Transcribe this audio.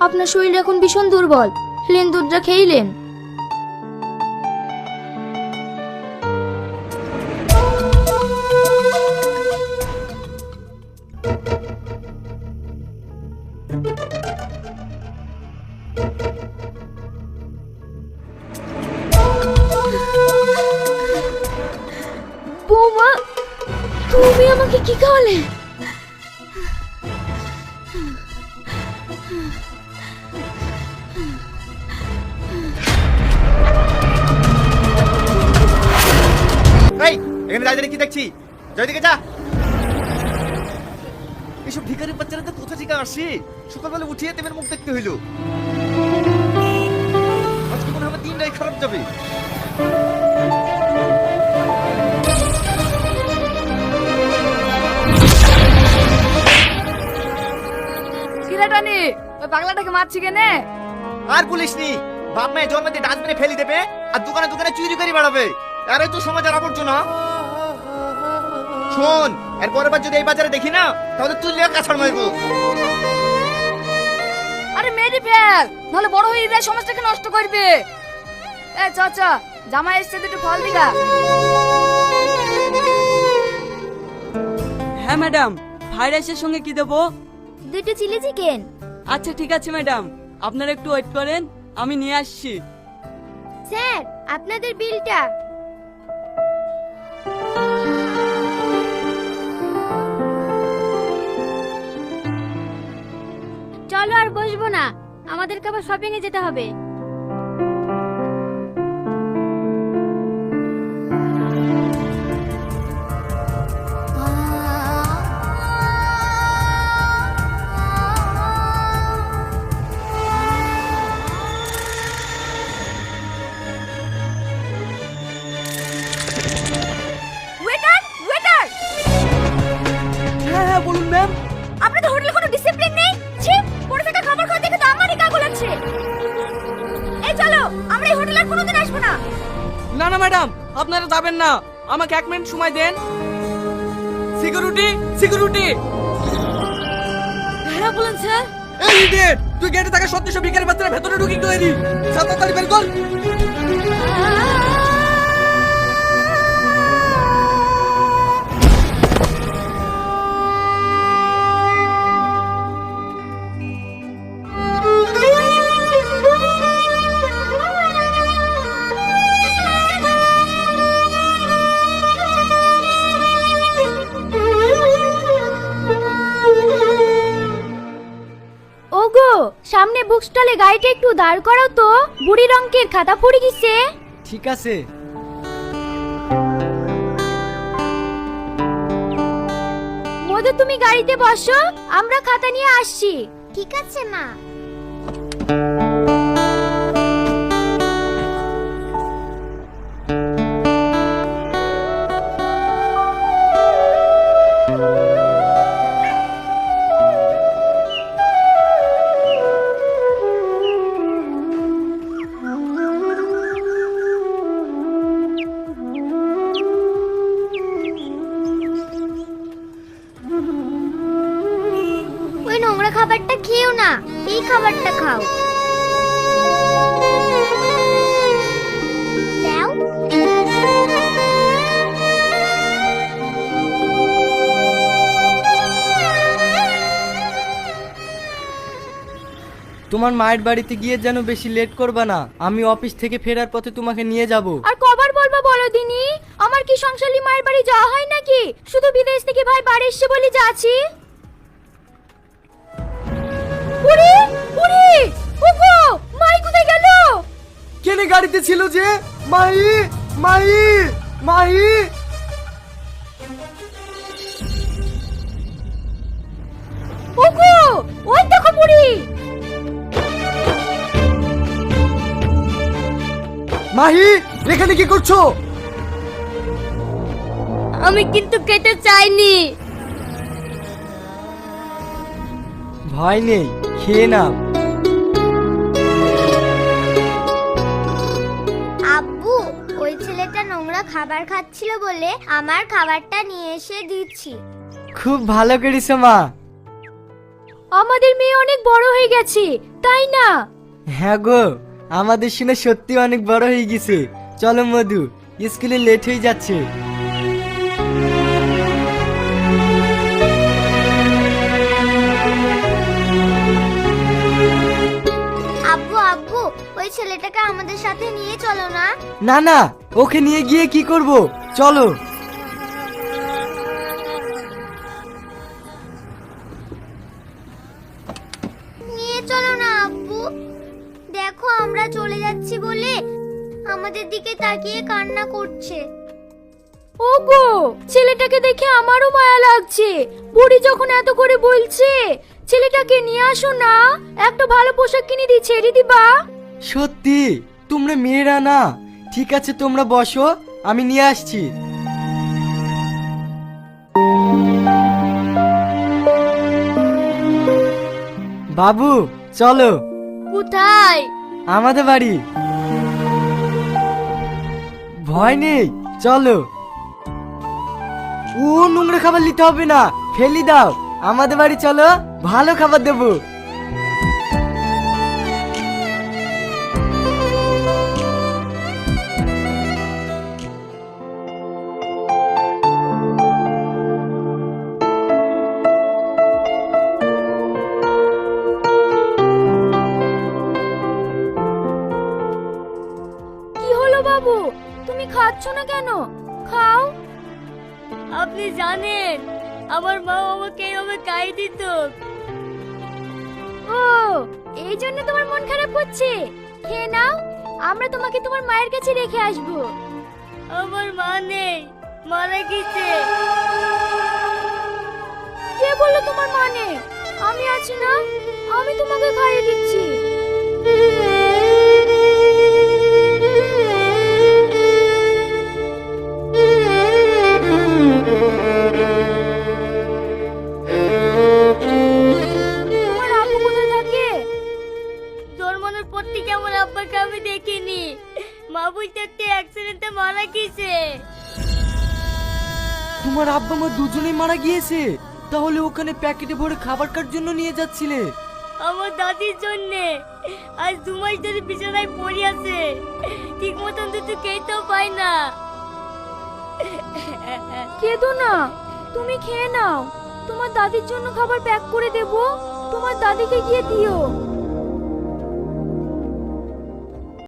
আপনার শরীর এখন ভীষণ দুর্বল। লেন দুধটা খেইলেন। বৌমা তুমি আমাকে কি খাওয়ালে? এখানে দাঁড়িয়ে কি দেখছি? জয় দিকে যা। এসব ভিখারি বাচ্চারা তো কোথা থেকে আসি? সকালবেলা উঠিয়ে তেমের মুখ দেখতে হইল। আজকে মনে আমার দিনটাই খারাপ যাবে। কিরাটানি ওই পাগলাটাকে মারছি কেনে? আর পুলিশ নি বাপ মায়ের জন্ম দিয়ে ডাস্টবিনে ফেলি দেবে আর দোকানে দোকানে চুরি করে বেড়াবে। আরে তো সমাজ আর আবর্জনা। শোন এর পরের বার যদি এই বাজারে দেখি না তাহলে তুই লেখা কাছাড় মারবো। আরে মেরি ফেল নাহলে বড় হয়ে যায় সমাজটাকে নষ্ট করবে। এ চ চ জামাই এসছে দুটো ফল দিগা। হ্যাঁ ম্যাডাম ফ্রাইড রাইসের সঙ্গে কি দেবো? দুটো চিলি চিকেন। আচ্ছা ঠিক আছে ম্যাডাম। আপনারা একটু ওয়েট করেন আমি নিয়ে আসছি। স্যার আপনাদের বিলটা চলো আর বসবো না। আমাদেরকে আবার শপিং এ যেতে হবে। ওয়েটার ওয়েটার হ্যাঁ হ্যাঁ বলুন ম্যাম আপনাদের হোটেলে না না ম্যাডাম আপনারা যাবেন না। আমাকে এক মিনিট সময় দেন। Security security. হ্যাঁ বলেন স্যার। এই ইডিয়েট তুই গেটে থাকা সত্যি বিকেলের বাচ্চারা ভেতরে ঢুকি তৈরি সাত তাড়াতাড়ি বের কর। সামনে বুক স্টলে গাড়িটা একটু দাঁড় করো তো। বুড়ি রঙের খাতা পড়ে গেছে। ঠিক আছে। মধু তুমি গাড়িতে বসো। আমরা খাতা নিয়ে আসছি। ঠিক আছে মা। খাবারটা খেও না এই খাবারটা খাও। তোমার মায়ের বাড়িতে গিয়ে যেন বেশি লেট করবা না আমি অফিস থেকে ফেরার পথে তোমাকে নিয়ে যাব। আর কবার বলব বলো দিনি আমার কি সংসারী মায়ের বাড়ি যাওয়া হয় নাকি? শুধু বিদেশ থেকে ভাই বাড়ি এসছে বলে যাচ্ছি? পুরি পুরি ওগো মাই কোথায় গেল? কেনে গাড়িতে ছিল যে? মাই মাই মাই ওগো ওই দেখো পুরি মাহি এখানে কি করছ? আমি কিন্তু কেটে চাইনি। ভয় নেই। খেয়ে নাও। আব্বু ওই ছেলেটা নোংরা খাবার খাচ্ছিল বলে আমার খাবারটা নিয়ে এসে দিচ্ছি। খুব ভালো করেছ মা। আমাদের মেয়ে অনেক বড় হয়ে গেছে তাই না? হ্যাঁ গো আমাদের শুনে সত্যি অনেক বড় হয়ে গেছে। চলো মধু স্কুলে লেট হয়ে যাচ্ছে। ওই ছেলেটাকে আমাদের সাথে নিয়ে চলো না। না না ওকে নিয়ে গিয়ে কি করব? চলো। নিয়ে চলো না আব্বু। দেখো আমরা চলে যাচ্ছি বলে আমাদের দিকে তাকিয়ে কান্না করছে। ওগো ছেলেটাকে দেখে আমারও মায়া লাগছে। বুড়ি যখন এত করে বলছে ছেলেটাকে নিয়ে আসো না একটা ভালো পোশাক কিনে দিচ্ছে ছেড়ে দিবা? সত্যি তোমরা মেয়েরা না ঠিক আছে তোমরা বসো আমি নিয়ে আসছি। বাবু চলো। কোথায়? আমাদের বাড়ি। ভয় নেই চলো। ও নোংরা খাবার নিতে হবে না ফেলি দাও। আমাদের বাড়ি চলো ভালো খাবার দেবো। তুমি খাচ্ছ না কেন? খাও। আপনি জানেন, আমার মা আমাকে এইভাবে খাই দিত। ও, এই জন্য তোমার মন খারাপ হচ্ছে? খেয়ে নাও, আমরা তোমাকে তোমার মায়ের কাছে রেখে আসব। আমার মা নেই, মারা গেছে। কে বলল তোমার মা নেই? আমি আছি না, আমি তোমাকে খাইয়ে দিচ্ছি। বুঝতে একটা অ্যাক্সিডেন্টে মারা গেছে তোমার আব্বা মা দুজনেই মারা গিয়েছে। তাহলে ওখানে প্যাকেটে ভরে খাবার কার জন্য নিয়ে যাচ্ছিলে? আমার দাদির জন্যে। আজ দু মাস ধরে বিছানায় পড়ে আছে। ঠিক মতন দুটো খেতেও পাই না। কেঁদো না। তুমি খেয়ে নাও। তোমার দাদির জন্য খাবার প্যাক করে দেব। তোমার দাদিকে গিয়ে দিও।